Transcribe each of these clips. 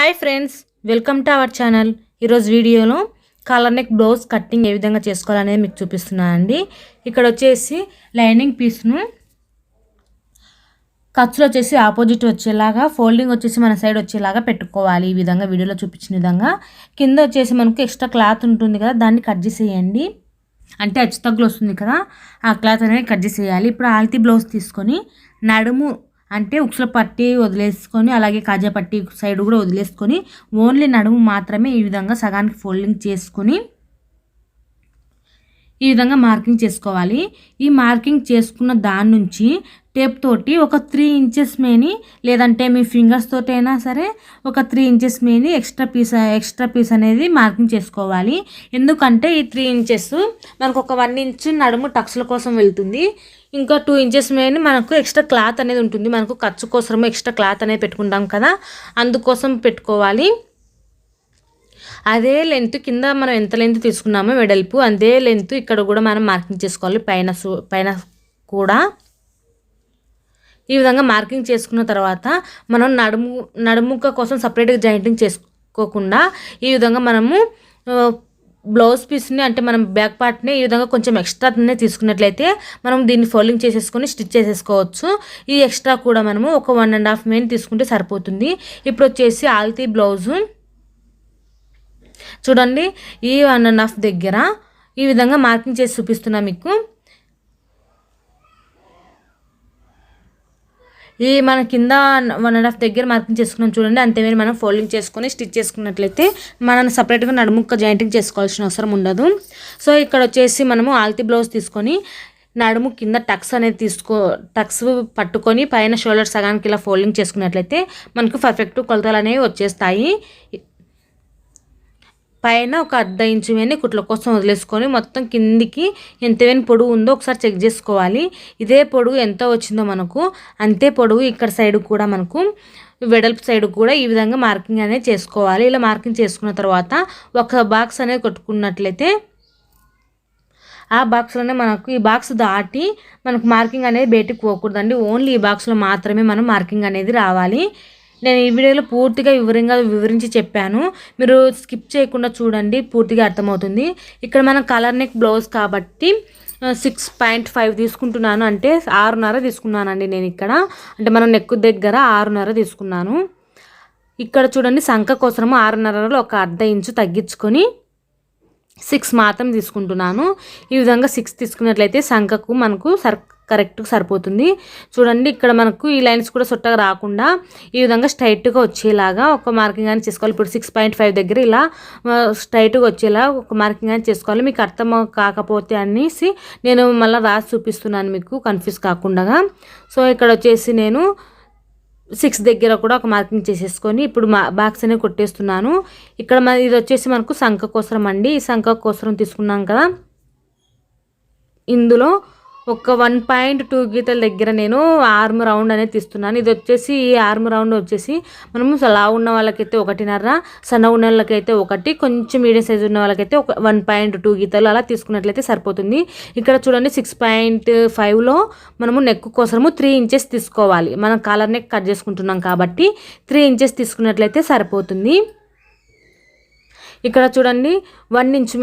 Hi friends welcome to our channel. ఈరోజు వీడియోలో collar neck blouse cutting ఏ విధంగా చేసుకోవాలనేది మీకు చూపిస్తున్నానండి ఇక్కడ వచ్చేసి లైనింగ్ పీస్ను ఖర్చులు వచ్చేసి ఆపోజిట్ వచ్చేలాగా ఫోల్డింగ్ వచ్చేసి మన సైడ్ వచ్చేలాగా పెట్టుకోవాలి. ఈ విధంగా వీడియోలో చూపించిన విధంగా. కింద వచ్చేసి మనకు ఎక్స్ట్రా క్లాత్ ఉంటుంది కదా దాన్ని కట్ చేసేయండి. అంటే అచ్చు తగ్గులు వస్తుంది కదా ఆ క్లాత్ అనేది కట్ చేసేయాలి. ఇప్పుడు ఆల్తీ బ్లౌజ్ తీసుకొని నడుము అంటే ఉక్సుల పట్టి వదిలేసుకొని అలాగే కాజా పట్టి సైడ్ కూడా వదిలేసుకొని ఓన్లీ నడుము మాత్రమే ఈ విధంగా సగానికి ఫోల్డింగ్ చేసుకొని ఈ విధంగా మార్కింగ్ చేసుకోవాలి. ఈ మార్కింగ్ చేసుకున్న దాని నుంచి టేప్ తోటి ఒక త్రీ ఇంచెస్ మేని లేదంటే మీ ఫింగర్స్ తోటి అయినా సరే ఒక త్రీ ఇంచెస్ మేని ఎక్స్ట్రా పీస్ ఎక్స్ట్రా పీస్ అనేది మార్కింగ్ చేసుకోవాలి. ఎందుకంటే ఈ త్రీ ఇంచెస్ మనకు ఒక వన్ ఇంచ్ నడుము టక్స్ల కోసం వెళ్తుంది. ఇంకా టూ ఇంచెస్ మీద మనకు ఎక్స్ట్రా క్లాత్ అనేది ఉంటుంది. మనకు ఖర్చు కోసం ఎక్స్ట్రా క్లాత్ అనేది పెట్టుకుంటాం కదా. అందుకోసం పెట్టుకోవాలి. అదే లెంత్ కింద మనం ఎంత లెంత్ తీసుకున్నామో వెడల్పు అదే లెంత్ ఇక్కడ కూడా మనం మార్కింగ్ చేసుకోవాలి పైన పైన కూడా. ఈ విధంగా మార్కింగ్ చేసుకున్న తర్వాత మనం నడుము నడుముక కోసం సపరేట్గా జాయింటింగ్ చేసుకోకుండా ఈ విధంగా మనము బ్లౌజ్ పీస్ని అంటే మనం బ్యాక్ పార్ట్ని ఈ విధంగా కొంచెం ఎక్స్ట్రానే తీసుకున్నట్లయితే మనం దీన్ని ఫోల్డింగ్ చేసేసుకొని స్టిచ్ చేసేసుకోవచ్చు. ఈ ఎక్స్ట్రా కూడా మనము ఒక వన్ అండ్ హాఫ్ మెయిన్ తీసుకుంటే సరిపోతుంది. ఇప్పుడు వచ్చేసి ఆల్తీ బ్లౌజు. చూడండి ఈ వన్ అండ్ హాఫ్ దగ్గర ఈ విధంగా మార్కింగ్ చేసి చూపిస్తున్నా మీకు. ఈ మన కింద వన్ అండ్ హాఫ్ దగ్గర మార్కింగ్ చేసుకున్నాం చూడండి. అంతేమీ మనం ఫోల్డింగ్ చేసుకొని స్టిచ్ చేసుకున్నట్లయితే మనం సపరేట్గా నడుముక్క జాయింటింగ్ చేసుకోవాల్సిన అవసరం ఉండదు. సో ఇక్కడ వచ్చేసి మనము ఆల్తీ బ్లౌజ్ తీసుకొని నడుము కింద టక్స్ అనేది తీసుకో టక్స్ పట్టుకొని పైన షోల్డర్ సగానికి ఇలా ఫోల్డింగ్ చేసుకున్నట్లయితే మనకు పర్ఫెక్ట్ కొలతలు అనేవి వచ్చేస్తాయి. పైన ఒక అర్ధ ఇంచు వేని కుట్ల కోసం వదిలేసుకొని మొత్తం కిందికి ఎంత వేని పొడుగు ఉందో ఒకసారి చెక్ చేసుకోవాలి. ఇదే పొడుగు ఎంత వచ్చిందో మనకు అంతే పొడుగు ఇక్కడ సైడ్ కూడా మనకు వెడల్పు సైడ్ కూడా ఈ విధంగా మార్కింగ్ అనేది చేసుకోవాలి. ఇలా మార్కింగ్ చేసుకున్న తర్వాత ఒక బాక్స్ అనేది కొట్టుకున్నట్లయితే ఆ బాక్స్లోనే మనకు ఈ బాక్స్ దాటి మనకు మార్కింగ్ అనేది బయటికి పోకూడదండి. ఓన్లీ ఈ బాక్స్లో మాత్రమే మనం మార్కింగ్ అనేది రావాలి. నేను ఈ వీడియోలో పూర్తిగా వివరంగా వివరించి చెప్పాను. మీరు స్కిప్ చేయకుండా చూడండి పూర్తిగా అర్థమవుతుంది. ఇక్కడ మనం కలర్ నెక్ బ్లౌజ్ కాబట్టి సిక్స్ పాయింట్ ఫైవ్ తీసుకుంటున్నాను. అంటే ఆరున్నర తీసుకున్నానండి నేను ఇక్కడ. అంటే మనం నెక్ దగ్గర ఆరున్నర తీసుకున్నాను. ఇక్కడ చూడండి సంఖ కోసము ఆరున్నరలో ఒక అర్ధ ఇంచు తగ్గించుకొని సిక్స్ మాత్రం తీసుకుంటున్నాను. ఈ విధంగా సిక్స్ తీసుకున్నట్లయితే సంఖకు మనకు సర్ కరెక్ట్గా సరిపోతుంది. చూడండి ఇక్కడ మనకు ఈ లైన్స్ కూడా సొట్టగా రాకుండా ఈ విధంగా స్ట్రైట్గా వచ్చేలాగా ఒక మార్కింగ్ అని చేసుకోవాలి. ఇప్పుడు సిక్స్ పాయింట్ ఫైవ్ దగ్గర ఇలా స్ట్రైట్గా వచ్చేలా ఒక మార్కింగ్ అని చేసుకోవాలి. మీకు అర్థం కాకపోతే అనేసి నేను మళ్ళీ రాసి చూపిస్తున్నాను మీకు కన్ఫ్యూజ్ కాకుండా సో ఇక్కడ వచ్చేసి నేను సిక్స్ దగ్గర కూడా ఒక మార్కింగ్ చేసేసుకొని ఇప్పుడు మా బాక్స్ అనేది కొట్టేస్తున్నాను. ఇక్కడ ఇది వచ్చేసి మనకు సంఖ కోసరం అండి. ఈ సంఖ కోసరం తీసుకున్నాం కదా. ఇందులో ఒక వన్ పాయింట్ టూ గీతల దగ్గర నేను ఆర్మ్ రౌండ్ అనేది తీస్తున్నాను. ఇది వచ్చేసి ఈ ఆర్మ్ రౌండ్ వచ్చేసి మనము లా ఉన్న వాళ్ళకైతే ఒకటిన్నర సన్న ఉన్న వాళ్ళకైతే ఒకటి కొంచెం మీడియం సైజ్ ఉన్న వాళ్ళకైతే ఒక వన్ పాయింట్ టూ గీతలు అలా తీసుకున్నట్లయితే సరిపోతుంది. ఇక్కడ చూడండి సిక్స్ పాయింట్ ఫైవ్లో మనము నెక్ కోసము త్రీ ఇంచెస్ తీసుకోవాలి. మనం కాలర్ నెక్ కట్ చేసుకుంటున్నాం కాబట్టి త్రీ ఇంచెస్ తీసుకున్నట్లయితే సరిపోతుంది. ఇక్కడ చూడండి వన్ ఇంచ్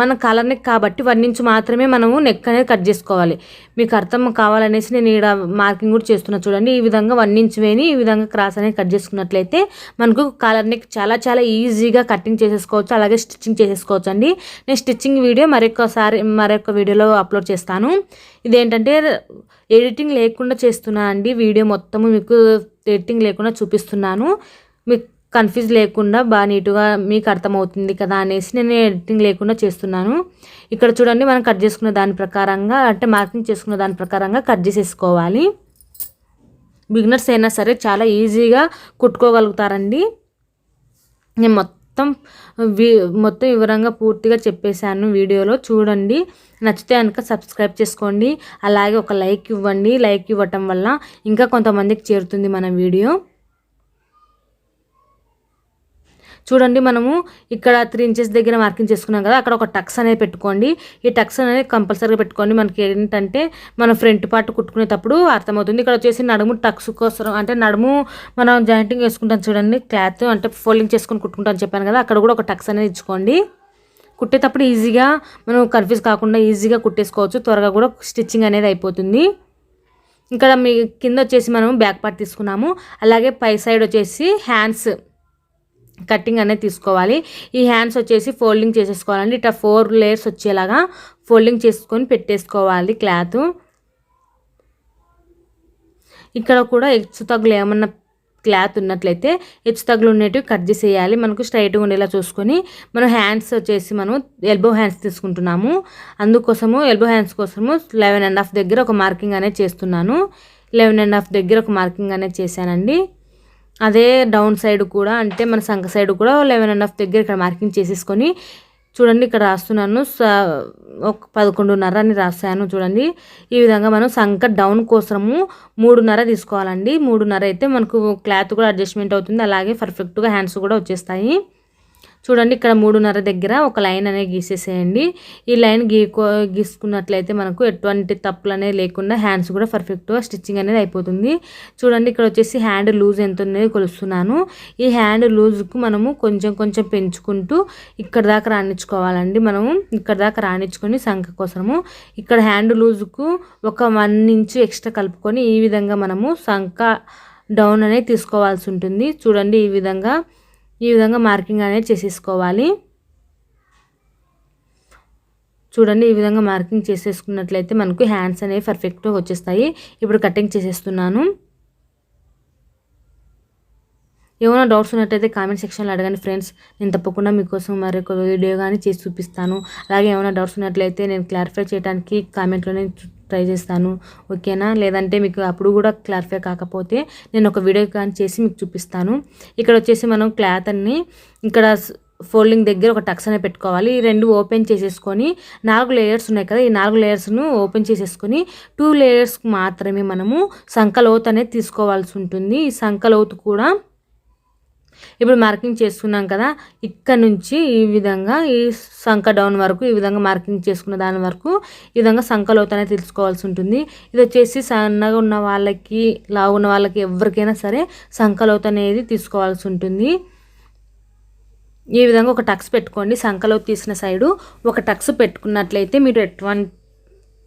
మన కలర్ నెక్ కాబట్టి వన్ ఇంచ్ మాత్రమే మనము నెక్ అనేది కట్ చేసుకోవాలి. మీకు అర్థం కావాలనేసి నేను ఇక్కడ మార్కింగ్ కూడా చేస్తున్నా చూడండి. ఈ విధంగా వన్ ఇంచ్ వేని ఈ విధంగా క్రాస్ అనేది కట్ చేసుకున్నట్లయితే మనకు కాలర్ నెక్ చాలా చాలా ఈజీగా కటింగ్ చేసేసుకోవచ్చు. అలాగే స్టిచ్చింగ్ చేసేసుకోవచ్చు అండి నేను స్టిచ్చింగ్ వీడియో మరొకసారి మరొక వీడియోలో అప్లోడ్ చేస్తాను. ఇదేంటంటే ఎడిటింగ్ లేకుండా చేస్తున్నాను అండి. వీడియో మొత్తము మీకు ఎడిటింగ్ లేకుండా చూపిస్తున్నాను. మీకు కన్ఫ్యూజ్ లేకుండా బాగా నీట్గా మీకు అర్థమవుతుంది కదా అనేసి నేను ఎడిటింగ్ లేకుండా చేస్తున్నాను. ఇక్కడ చూడండి మనం కట్ చేసుకున్న దాని ప్రకారంగా అంటే మార్కింగ్ చేసుకున్న దాని ప్రకారంగా కట్ చేసేసుకోవాలి. బిగినర్స్ అయినా సరే చాలా ఈజీగా కుట్టుకోగలుగుతారండి. నేను మొత్తం వి మొత్తం వివరంగా పూర్తిగా చెప్పేశాను వీడియోలో. చూడండి నచ్చితే కనుక సబ్స్క్రైబ్ చేసుకోండి. అలాగే ఒక లైక్ ఇవ్వండి. లైక్ ఇవ్వటం వల్ల ఇంకా కొంతమందికి చేరుతుంది మన వీడియో. చూడండి మనము ఇక్కడ త్రీ ఇంచెస్ దగ్గర మార్కింగ్ చేసుకున్నాం కదా అక్కడ ఒక టక్స్ అనేది పెట్టుకోండి. ఈ టక్స్ అనేది కంపల్సరీగా పెట్టుకోండి. మనకి ఏంటంటే మన ఫ్రంట్ పార్ట్ కుట్టుకునేటప్పుడు అర్థమవుతుంది. ఇక్కడ వచ్చేసి నడుము టక్స్ కోసం అంటే నడుము మనం జాయింటింగ్ వేసుకుంటాం చూడండి క్లాత్ అంటే ఫోల్డింగ్ చేసుకొని కుట్టుకుంటాం చెప్పాను కదా అక్కడ కూడా ఒక టక్స్ అనేది ఇచ్చుకోండి. కుట్టేటప్పుడు ఈజీగా మనం కన్ఫ్యూజ్ కాకుండా ఈజీగా కుట్టేసుకోవచ్చు. త్వరగా కూడా స్టిచ్చింగ్ అనేది అయిపోతుంది. ఇక్కడ మీ కింద వచ్చేసి మనం బ్యాక్ పార్ట్ తీసుకున్నాము. అలాగే పై సైడ్ వచ్చేసి హ్యాండ్స్ కటింగ్ అనేది తీసుకోవాలి. ఈ హ్యాండ్స్ వచ్చేసి ఫోల్డింగ్ చేసేసుకోవాలండి. ఇట్లా ఫోర్ లేయర్స్ వచ్చేలాగా ఫోల్డింగ్ చేసుకొని పెట్టేసుకోవాలి క్లాత్. ఇక్కడ కూడా ఎచ్చు తగ్గులు ఏమన్నా క్లాత్ ఉన్నట్లయితే హెచ్చు తగ్గులు ఉండేటివి కట్ చేసేయాలి. మనకు స్ట్రైట్గా ఉండేలా చూసుకొని మనం హ్యాండ్స్ వచ్చేసి మనం ఎల్బో హ్యాండ్స్ తీసుకుంటున్నాము. అందుకోసము ఎల్బో హ్యాండ్స్ కోసము లెవెన్ అండ్ హాఫ్ దగ్గర ఒక మార్కింగ్ అనేది చేస్తున్నాను. లెవెన్ అండ్ హాఫ్ దగ్గర ఒక మార్కింగ్ అనేది చేశానండి. అదే డౌన్ సైడ్ కూడా అంటే మన సంఖ సైడ్ కూడా లెవెన్ అండ్ హాఫ్ దగ్గర ఇక్కడ మార్కింగ్ చేసేసుకొని చూడండి ఇక్కడ రాస్తున్నాను. ఒక పదకొండున్నర అని రాశాను చూడండి. ఈ విధంగా మనం సంక డౌన్ కోసము మూడున్నర తీసుకోవాలండి. మూడున్నర అయితే మనకు క్లాత్ కూడా అడ్జస్ట్మెంట్ అవుతుంది. అలాగే పర్ఫెక్ట్గా హ్యాండ్స్ కూడా వచ్చేస్తాయి. చూడండి ఇక్కడ మూడున్నర దగ్గర ఒక లైన్ అనేది గీసేసేయండి. ఈ లైన్ గీకో గీసుకున్నట్లయితే మనకు ఎటువంటి తప్పులు అనేవి లేకుండా హ్యాండ్స్ కూడా పర్ఫెక్ట్గా స్టిచ్చింగ్ అనేది అయిపోతుంది. చూడండి ఇక్కడ వచ్చేసి హ్యాండ్ లూజ్ ఎంత ఉన్నది కొలుస్తున్నాను. ఈ హ్యాండ్ లూజ్కు మనము కొంచెం కొంచెం పెంచుకుంటూ ఇక్కడ దాకా రాణించుకోవాలండి. మనము ఇక్కడ దాకా రాణించుకొని సంఖ కోసము ఇక్కడ హ్యాండ్ లూజ్కు ఒక వన్ ఇంచు ఎక్స్ట్రా కలుపుకొని ఈ విధంగా మనము సంఖ డౌన్ అనేది తీసుకోవాల్సి ఉంటుంది. చూడండి ఈ విధంగా ఈ విధంగా మార్కింగ్ అనేది చేసేసుకోవాలి. చూడండి ఈ విధంగా మార్కింగ్ చేసేసుకున్నట్లయితే మనకు హ్యాండ్స్ అనేవి పర్ఫెక్ట్గా వచ్చేస్తాయి. ఇప్పుడు కటింగ్ చేసేస్తున్నాను. ఏమైనా డౌట్స్ ఉన్నట్టయితే కామెంట్ సెక్షన్లో అడగండి ఫ్రెండ్స్. నేను తప్పకుండా మీకోసం మరొక వీడియో కానీ చేసి చూపిస్తాను. అలాగే ఏమైనా డౌట్స్ ఉన్నట్లయితే నేను క్లారిఫై చేయడానికి కామెంట్లోనే ట్రై చేస్తాను ఓకేనా? లేదంటే మీకు అప్పుడు కూడా క్లారిఫై కాకపోతే నేను ఒక వీడియో కానీ చేసి మీకు చూపిస్తాను. ఇక్కడ వచ్చేసి మనం క్లాత్ అన్ని ఇక్కడ ఫోల్డింగ్ దగ్గర ఒక టక్స్ అనేది పెట్టుకోవాలి. ఈ రెండు ఓపెన్ చేసేసుకొని నాలుగు లేయర్స్ ఉన్నాయి కదా ఈ నాలుగు లేయర్స్ను ఓపెన్ చేసేసుకొని టూ లేయర్స్కి మాత్రమే మనము సంకలోతు అనేది తీసుకోవాల్సి ఉంటుంది. ఈ సంకలోతు కూడా ఇప్పుడు మార్కింగ్ చేసుకున్నాం కదా ఇక్కడ నుంచి ఈ విధంగా ఈ సంఖ డౌన్ వరకు ఈ విధంగా మార్కింగ్ చేసుకున్న దాని వరకు ఈ విధంగా సంఖ లోతనే తెలుసుకోవాల్సి ఉంటుంది. ఇది వచ్చేసి సన్నగా ఉన్న వాళ్ళకి లావు ఉన్న వాళ్ళకి ఎవరికైనా సరే సంఖ లోతు అనేది తీసుకోవాల్సి ఉంటుంది. ఈ విధంగా ఒక టక్స్ పెట్టుకోండి. సంఖలో తీసిన సైడు ఒక టక్స్ పెట్టుకున్నట్లయితే మీరు ఎటువంటి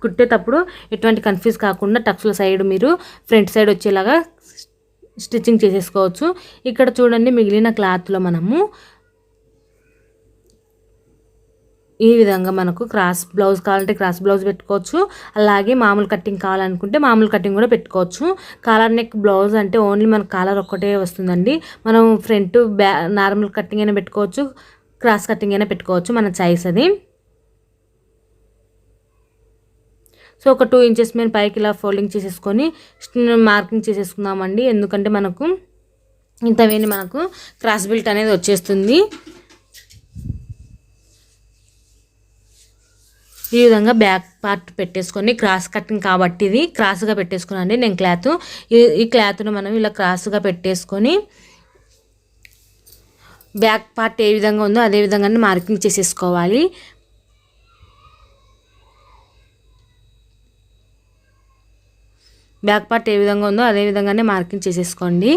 కుట్టేటప్పుడు ఎటువంటి కన్ఫ్యూజ్ కాకుండా టక్స్ల సైడ్ మీరు ఫ్రంట్ సైడ్ వచ్చేలాగా స్టిచ్చింగ్ చేసేసుకోవచ్చు. ఇక్కడ చూడండి మిగిలిన క్లాత్లో మనము ఈ విధంగా మనకు క్రాస్ బ్లౌజ్ కావాలంటే క్రాస్ బ్లౌజ్ పెట్టుకోవచ్చు. అలాగే మామూలు కటింగ్ కావాలనుకుంటే మామూలు కటింగ్ కూడా పెట్టుకోవచ్చు. కాలర్ నెక్ బ్లౌజ్ అంటే ఓన్లీ మన కాలర్ ఒక్కటే వస్తుందండి. మనం ఫ్రంట్ బ్యా నార్మల్ కటింగ్ అయినా పెట్టుకోవచ్చు క్రాస్ కటింగ్ అయినా పెట్టుకోవచ్చు మన చాయిస్ అది. సో ఒక టూ ఇంచెస్ మీద పైకి ఇలా ఫోల్డింగ్ చేసేసుకొని మార్కింగ్ చేసేసుకుందామండి. ఎందుకంటే మనకు ఇంత వేని మనకు క్రాస్ బిల్ట్ అనేది వచ్చేస్తుంది. ఈ విధంగా బ్యాక్ పార్ట్ పెట్టేసుకొని క్రాస్ కటింగ్ కాబట్టి ఇది క్రాస్గా పెట్టేసుకున్నాండి నేను క్లాత్ ఈ క్లాత్ను మనం ఇలా క్రాస్గా పెట్టేసుకొని బ్యాక్ పార్ట్ ఏ విధంగా ఉందో అదే విధంగానే మార్కింగ్ చేసేసుకోవాలి. బ్యాక్ పార్ట్ ఏ విధంగా ఉందో అదే విధంగానే మార్కింగ్ చేసేసుకోండి.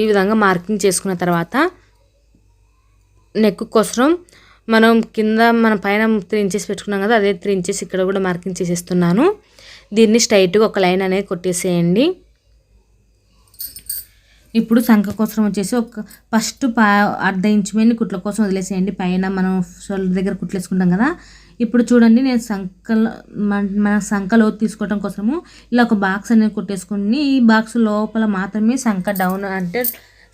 ఈ విధంగా మార్కింగ్ చేసుకున్న తర్వాత నెక్ కోసం మనం కింద మన పైన త్రీ ఇంచెస్ పెట్టుకున్నాం కదా అదే త్రీ ఇంచెస్ ఇక్కడ కూడా మార్కింగ్ చేసేస్తున్నాను. దీన్ని స్ట్రైట్గా ఒక లైన్ అనేది కొట్టేసేయండి. ఇప్పుడు సంఖ కోసం వచ్చేసి ఒక ఫస్ట్ పా అర్ధ ఇంచు మీద కుట్ల కోసం వదిలేసేయండి. పైన మనం షోల్డర్ దగ్గర కుట్లేసుకుంటాం కదా. ఇప్పుడు చూడండి నేను సంకల మన సంకలో తీసుకోవడం కోసము ఇలా ఒక బాక్స్ అనేది కుట్టేసుకుని ఈ బాక్స్ లోపల మాత్రమే సంక డౌన్ అంటే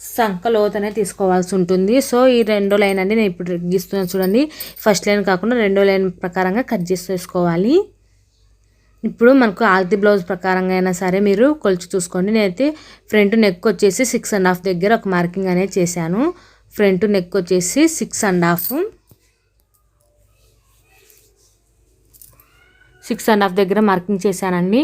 సంక లోతనే అనేది తీసుకోవాల్సి ఉంటుంది. సో ఈ రెండో లైన్ అండి నేను ఇప్పుడు గీస్తున్నాను చూడండి. ఫస్ట్ లైన్ కాకుండా రెండో లైన్ ప్రకారంగా కట్ చేసేసుకోవాలి. ఇప్పుడు మనకు ఆల్తి బ్లౌజ్ ప్రకారంగా అయినా సరే మీరు కొలిచి చూసుకోండి. నేనైతే ఫ్రంట్ నెక్ వచ్చేసి సిక్స్ అండ్ హాఫ్ దగ్గర ఒక మార్కింగ్ అనేది చేశాను. ఫ్రంట్ నెక్ వచ్చేసి six and half six and half దగ్గర మార్కింగ్ చేశానండి.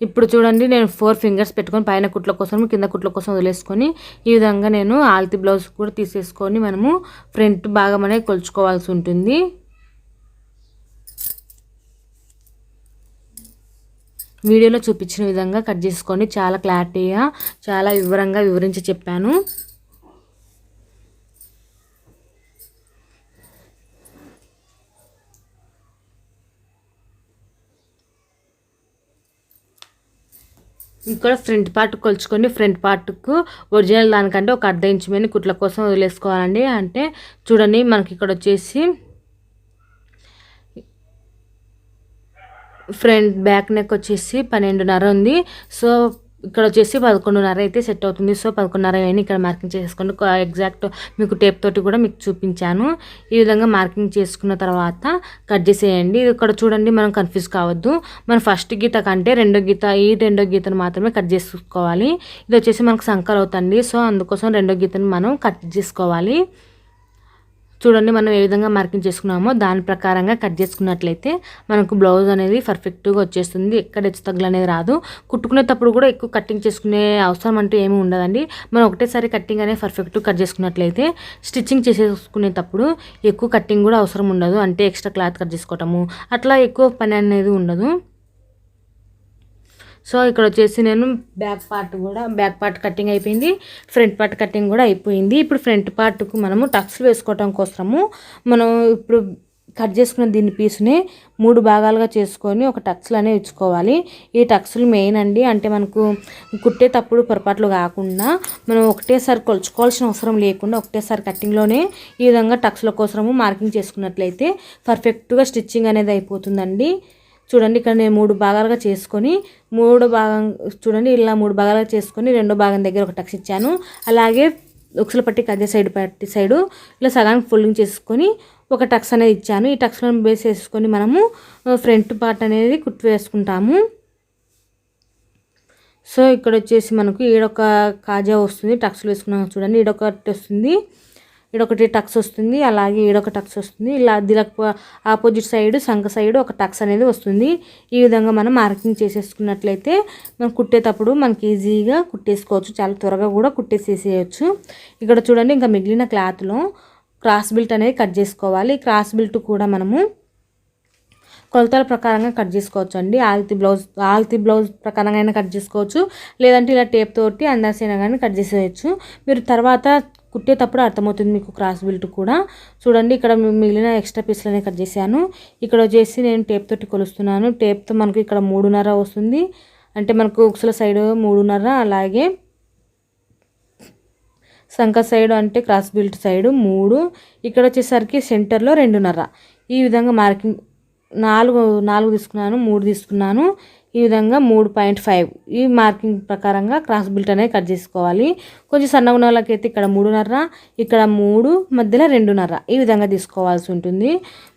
ఇప్పుడు చూడండి నేను ఫోర్ ఫింగర్స్ పెట్టుకొని పైన కుట్ల కోసం కింద కుట్ల కోసం వదిలేసుకొని ఈ విధంగా నేను ఆల్తి బ్లౌజ్ కూడా తీసేసుకొని మనము ఫ్రంట్ భాగం అనేది కొలుచుకోవాల్సి ఉంటుంది. వీడియోలో చూపించిన విధంగా కట్ చేసుకొని చాలా క్లారిటీగా చాలా వివరంగా వివరించి చెప్పాను. ఇక్కడ ఫ్రంట్ పార్ట్ కొలుచుకొని ఫ్రంట్ పార్ట్కు ఒరిజినల్ దానికంటే ఒక అర్ధ ఇంచు మీద కుట్ల కోసం వదిలేసుకోవాలండి. అంటే చూడండి మనకి ఇక్కడ వచ్చేసి ఫ్రంట్ బ్యాక్ నెక్ వచ్చేసి పన్నెండున్నర ఉంది. సో ఇక్కడ వచ్చేసి పదకొండున్నర అయితే సెట్ అవుతుంది. సో పదకొండున్నర అయినా ఇక్కడ మార్కింగ్ చేసుకోండి. ఎగ్జాక్ట్ మీకు టేప్ తోటి కూడా మీకు చూపించాను. ఈ విధంగా మార్కింగ్ చేసుకున్న తర్వాత కట్ చేసేయండి. ఇక్కడ చూడండి మనం కన్ఫ్యూజ్ కావద్దు. మనం ఫస్ట్ గీత కంటే రెండో గీత ఈ రెండో గీతను మాత్రమే కట్ చేసుకోవాలి. ఇది వచ్చేసి మనకు సంకల్ అవుతుంది సో అందుకోసం రెండో గీతను మనం కట్ చేసుకోవాలి. చూడండి మనం ఏ విధంగా మార్కింగ్ చేసుకున్నామో దాని ప్రకారంగా కట్ చేసుకున్నట్లయితే మనకు బ్లౌజ్ అనేది పర్ఫెక్ట్గా వచ్చేస్తుంది. ఎక్కడ హెచ్చు తగ్గులు అనేది రాదు. కుట్టుకునేటప్పుడు కూడా ఎక్కువ కటింగ్ చేసుకునే అవసరం అంటూ ఏమీ ఉండదండి. మనం ఒకటేసారి కట్టింగ్ అనేది పర్ఫెక్ట్ కట్ చేసుకున్నట్లయితే స్టిచ్చింగ్ చేసేసుకునేటప్పుడు ఎక్కువ కట్టింగ్ కూడా అవసరం ఉండదు. అంటే ఎక్స్ట్రా క్లాత్ కట్ చేసుకోవటము అట్లా ఎక్కువ పని అనేది ఉండదు. సో ఇక్కడ వచ్చేసి నేను బ్యాక్ పార్ట్ కూడా బ్యాక్ పార్ట్ కటింగ్ అయిపోయింది ఫ్రంట్ పార్ట్ కటింగ్ కూడా అయిపోయింది. ఇప్పుడు ఫ్రంట్ పార్ట్కు మనము టక్స్ వేసుకోవటం కోసము మనం ఇప్పుడు కట్ చేసుకున్న దీని పీస్ని మూడు భాగాలుగా చేసుకొని ఒక టక్స్లు అనేవి ఇచ్చుకోవాలి. ఈ టక్స్లు మెయిన్ అండి. అంటే మనకు కుట్టేటప్పుడు పొరపాట్లు కాకుండా మనం ఒకటేసారి కొలుచుకోవాల్సిన అవసరం లేకుండా ఒకటేసారి కట్టింగ్లోనే ఈ విధంగా టక్స్ల కోసము మార్కింగ్ చేసుకున్నట్లయితే పర్ఫెక్ట్గా స్టిచ్చింగ్ అనేది అయిపోతుందండి. చూడండి ఇక్కడ నేను మూడు భాగాలుగా చేసుకొని మూడు భాగం చూడండి ఇలా మూడు భాగాలుగా చేసుకొని రెండో భాగం దగ్గర ఒక టక్స్ ఇచ్చాను. అలాగే ఉక్సుల పట్టి కదే సైడ్ పట్టి సైడు ఇలా సగానికి ఫోల్డింగ్ చేసుకొని ఒక టక్స్ అనేది ఇచ్చాను. ఈ టక్స్లో బేస్ వేసుకొని మనము ఫ్రంట్ పార్ట్ అనేది కుట్టు వేసుకుంటాము. సో ఇక్కడ వచ్చేసి మనకు ఈడొక కాజా వస్తుంది టక్స్లు వేసుకున్నాం చూడండి ఈడొకటి వస్తుంది. ఈడొకటి టక్స్ వస్తుంది అలాగే ఈడొక టక్స్ వస్తుంది. ఇలా దీనికి ఆపోజిట్ సైడ్ సంఖ సైడ్ ఒక టక్స్ అనేది వస్తుంది. ఈ విధంగా మనం మార్కింగ్ చేసేసుకున్నట్లయితే మనం కుట్టేటప్పుడు మనకి ఈజీగా కుట్టేసుకోవచ్చు. చాలా త్వరగా కూడా కుట్టేసేసేయచ్చు. ఇక్కడ చూడండి ఇంకా మిగిలిన క్లాత్లో క్రాస్ బిల్ట్ అనేది కట్ చేసుకోవాలి. క్రాస్ బిల్ట్ కూడా మనము కొలతల ప్రకారంగా కట్ చేసుకోవచ్చు అండి ఆల్తి బ్లౌజ్ ఆల్తి బ్లౌజ్ ప్రకారంగా అయినా కట్ చేసుకోవచ్చు. లేదంటే ఇలా టేప్ తోటి అందాసైనా కానీ కట్ చేసేయచ్చు. మీరు తర్వాత కుట్టేటప్పుడు అర్థమవుతుంది మీకు క్రాస్ బిల్ట్ కూడా. చూడండి ఇక్కడ మిగిలిన ఎక్స్ట్రా పీస్లనే కట్ చేశాను. ఇక్కడ వచ్చేసి నేను టేప్ తోటి కొలుస్తున్నాను. టేప్తో మనకు ఇక్కడ మూడున్నర వస్తుంది. అంటే మనకు ఉక్సుల సైడ్ మూడున్నర అలాగే సంఖ సైడ్ అంటే క్రాస్ బిల్ట్ సైడ్ మూడు ఇక్కడ వచ్చేసరికి సెంటర్లో రెండున్నర. ఈ విధంగా మార్కింగ్ నాలుగు నాలుగు తీసుకున్నాను మూడు తీసుకున్నాను. ఈ విధంగా మూడు పాయింట్ ఫైవ్. ఈ మార్కింగ్ ప్రకారంగా క్రాస్ బిల్ట్ అనేది కట్ చేసుకోవాలి. కొంచెం సన్నగా ఉన్న వాళ్ళకైతే ఇక్కడ మూడున్నర ఇక్కడ మూడు మధ్యలో రెండున్నర. ఈ విధంగా తీసుకోవాల్సి ఉంటుంది.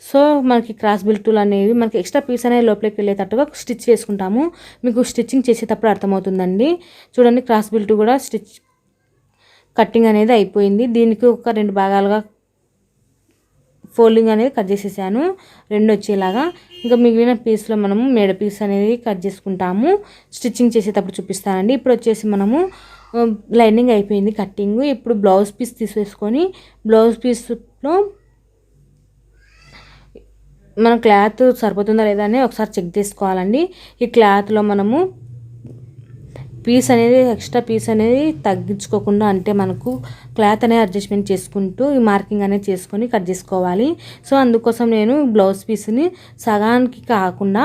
సో మనకి క్రాస్ బిల్టులు అనేవి మనకి ఎక్స్ట్రా పీస్ అనేది లోపలికి వెళ్ళేటట్టుగా స్టిచ్ చేసుకుంటాము. మీకు స్టిచ్చింగ్ చేసేటప్పుడు అర్థమవుతుందండి. చూడండి క్రాస్ బిల్ట్ కూడా స్టిచ్ కట్టింగ్ అనేది అయిపోయింది. దీనికి ఒక రెండు భాగాలుగా ఫోల్డింగ్ అనేది కట్ చేసేసాను. రెండు వచ్చేలాగా. ఇంకా మిగిలిన పీస్లో మనము మేడ పీస్ అనేది కట్ చేసుకుంటాము. స్టిచ్చింగ్ చేసేటప్పుడు చూపిస్తానండి. ఇప్పుడు వచ్చేసి మనము లైనింగ్ అయిపోయింది కట్టింగ్. ఇప్పుడు బ్లౌజ్ పీస్ తీసేసుకొని బ్లౌజ్ పీస్లో మన క్లాత్ సరిపోతుందా లేదా అని ఒకసారి చెక్ చేసుకోవాలండి. ఈ క్లాత్లో మనము పీస్ అనేది ఎక్స్ట్రా పీస్ అనేది తగ్గించుకోకుండా అంటే మనకు క్లాత్ అనేది అడ్జస్ట్మెంట్ చేసుకుంటూ ఈ మార్కింగ్ అనేది చేసుకొని కట్ చేసుకోవాలి. సో అందుకోసం నేను బ్లౌజ్ పీస్ని సగానికి కాకుండా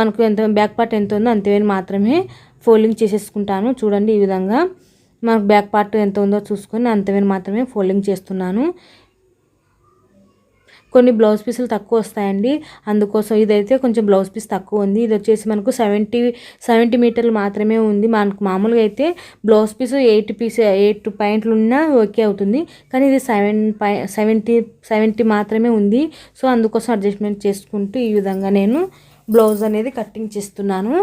మనకు ఎంత బ్యాక్ పార్ట్ ఎంత ఉందో అంతే మాత్రమే ఫోల్డింగ్ చేసేసుకుంటాను. చూడండి ఈ విధంగా మనకు బ్యాక్ పార్ట్ ఎంత ఉందో చూసుకొని అంతవేని మాత్రమే ఫోల్డింగ్ చేస్తున్నాను. కొన్ని బ్లౌజ్ పీసులు తక్కువ వస్తాయండి. అందుకోసం ఇదైతే కొంచెం బ్లౌజ్ పీస్ తక్కువ ఉంది. ఇది వచ్చేసి మనకు సెవెంటీ సెవెంటీ మీటర్లు మాత్రమే ఉంది. మనకు మామూలుగా అయితే blouse piece eight piece eight పాయింట్లు ఉన్నా ఓకే అవుతుంది. కానీ ఇది సెవెన్ పై సెవెంటీ సెవెంటీ మాత్రమే ఉంది. సో అందుకోసం అడ్జస్ట్మెంట్ చేసుకుంటూ ఈ విధంగా నేను బ్లౌజ్ అనేది కట్టింగ్ చేస్తున్నాను.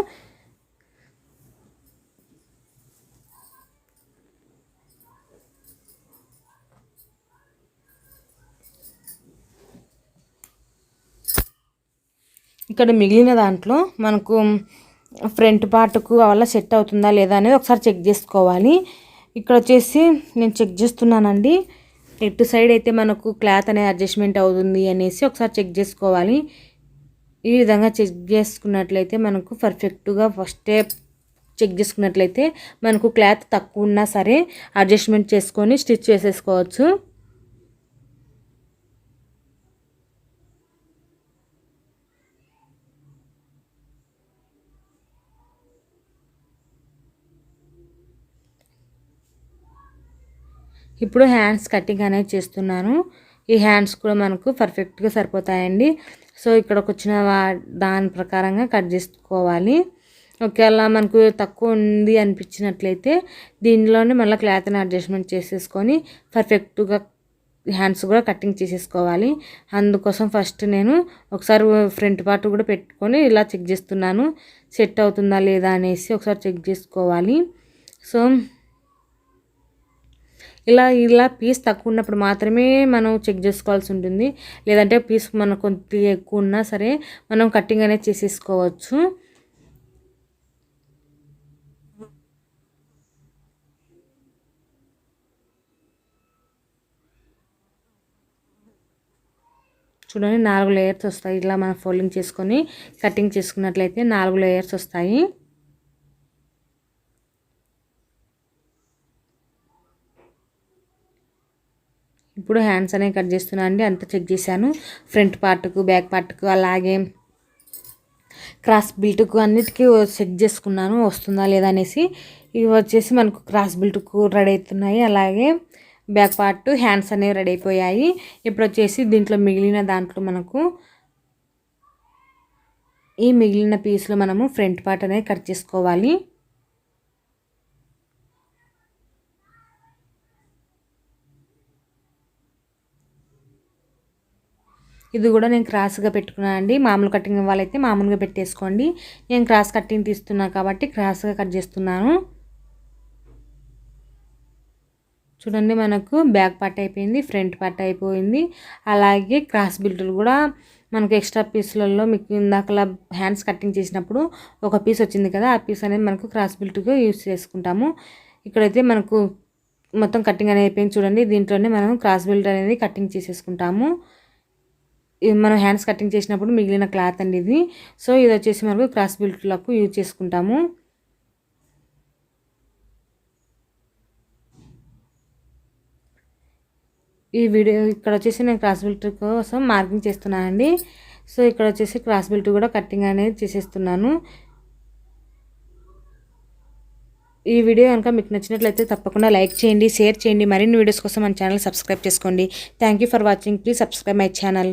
ఇక్కడ మిగిలిన దాంట్లో మనకు ఫ్రంట్ పార్ట్కు వల్ల సెట్ అవుతుందా లేదా అనేది ఒకసారి చెక్ చేసుకోవాలి. ఇక్కడ వచ్చేసి నేను చెక్ చేస్తున్నానండి. ఎటు సైడ్ అయితే మనకు క్లాత్ అనేది అడ్జస్ట్మెంట్ అవుతుంది అనేసి ఒకసారి చెక్ చేసుకోవాలి. ఈ విధంగా చెక్ చేసుకున్నట్లయితే మనకు పర్ఫెక్ట్గా ఫస్టే చెక్ చేసుకున్నట్లయితే మనకు క్లాత్ తక్కువ ఉన్నా సరే అడ్జస్ట్మెంట్ చేసుకొని స్టిచ్ చేసేసుకోవచ్చు. ఇప్పుడు హ్యాండ్స్ కటింగ్ అనేది చేస్తున్నాను. ఈ హ్యాండ్స్ కూడా మనకు పర్ఫెక్ట్గా సరిపోతాయండి. సో ఇక్కడకు వచ్చిన దాని ప్రకారంగా కట్ చేసుకోవాలి. ఒకవేళ మనకు తక్కువ ఉంది అనిపించినట్లయితే దీనిలోనే మళ్ళీ క్లాత్ని అడ్జస్ట్మెంట్ చేసేసుకొని పర్ఫెక్ట్గా హ్యాండ్స్ కూడా కటింగ్ చేసేసుకోవాలి. అందుకోసం ఫస్ట్ నేను ఒకసారి ఫ్రంట్ పార్ట్ కూడా పెట్టుకొని ఇలా చెక్ చేస్తున్నాను. సెట్ అవుతుందా లేదా అనేసి ఒకసారి చెక్ చేసుకోవాలి. సో ఇలా ఇలా పీస్ తక్కువ ఉన్నప్పుడు మాత్రమే మనం చెక్ చేసుకోవాల్సి ఉంటుంది. లేదంటే పీస్ మన కొంత ఎక్కువ ఉన్నా సరే మనం కటింగ్ అనేది చేసేసుకోవచ్చు. చూడండి నాలుగు లేయర్స్ వస్తాయి. ఇలా మనం ఫోల్డింగ్ చేసుకొని కటింగ్ చేసుకున్నట్లయితే నాలుగు లేయర్స్ వస్తాయి. ఇప్పుడు హ్యాండ్స్ అనేవి కట్ చేస్తున్నా అండి. అంతా చెక్ చేశాను. ఫ్రంట్ పార్ట్కు బ్యాక్ పార్ట్కు అలాగే క్రాస్ బిల్ట్కు అన్నిటికీ చెక్ చేసుకున్నాను. వస్తుందా లేదా అనేసి ఇవి వచ్చేసి మనకు క్రాస్ బిల్ట్కు రెడీ అవుతున్నాయి. అలాగే బ్యాక్ పార్ట్ హ్యాండ్స్ అనేవి రెడీ అయిపోయాయి. ఇప్పుడు వచ్చేసి దీంట్లో మిగిలిన దాంట్లో మనకు ఈ మిగిలిన పీస్లో మనము ఫ్రంట్ పార్ట్ అనేది కట్ చేసుకోవాలి. ఇది కూడా నేను క్రాస్గా పెట్టుకున్నాను అండి. మామూలు కటింగ్ వాళ్ళైతే మామూలుగా పెట్టేసుకోండి. నేను క్రాస్ కటింగ్ తీస్తున్నాను కాబట్టి క్రాస్గా కట్ చేస్తున్నాను. చూడండి మనకు బ్యాక్ పార్ట్ అయిపోయింది ఫ్రంట్ పార్ట్ అయిపోయింది. అలాగే క్రాస్ బిల్టులు కూడా మనకు ఎక్స్ట్రా పీస్లలో మీకు ఇందాకలా హ్యాండ్స్ కటింగ్ చేసినప్పుడు ఒక పీస్ వచ్చింది కదా ఆ పీస్ అనేది మనకు క్రాస్ బిల్ట్గా యూస్ చేసుకుంటాము. ఇక్కడైతే మనకు మొత్తం కటింగ్ అనేది అయిపోయింది చూడండి. దీంట్లోనే మనం క్రాస్ బిల్ట్ అనేది కటింగ్ చేసేసుకుంటాము. మనం హ్యాండ్స్ కటింగ్ చేసినప్పుడు మిగిలిన క్లాత్ అండి ఇది సో ఇది వచ్చేసి మనకు క్రాస్ బిల్ట్లకు యూజ్ చేసుకుంటాము. ఈ వీడియో ఇక్కడ వచ్చేసి నేను క్రాస్ బెల్ట్ కోసం మార్కింగ్ చేస్తున్నానండి సో ఇక్కడ వచ్చేసి క్రాస్ బెల్ట్ కూడా కటింగ్ అనేది చేసేస్తున్నాను. ఈ వీడియో కనుక మీకు నచ్చినట్లయితే తప్పకుండా లైక్ చేయండి షేర్ చేయండి. మరిన్ని వీడియోస్ కోసం మన ఛానల్ సబ్స్క్రైబ్ చేసుకోండి. Thank for watching. Please subscribe my channel.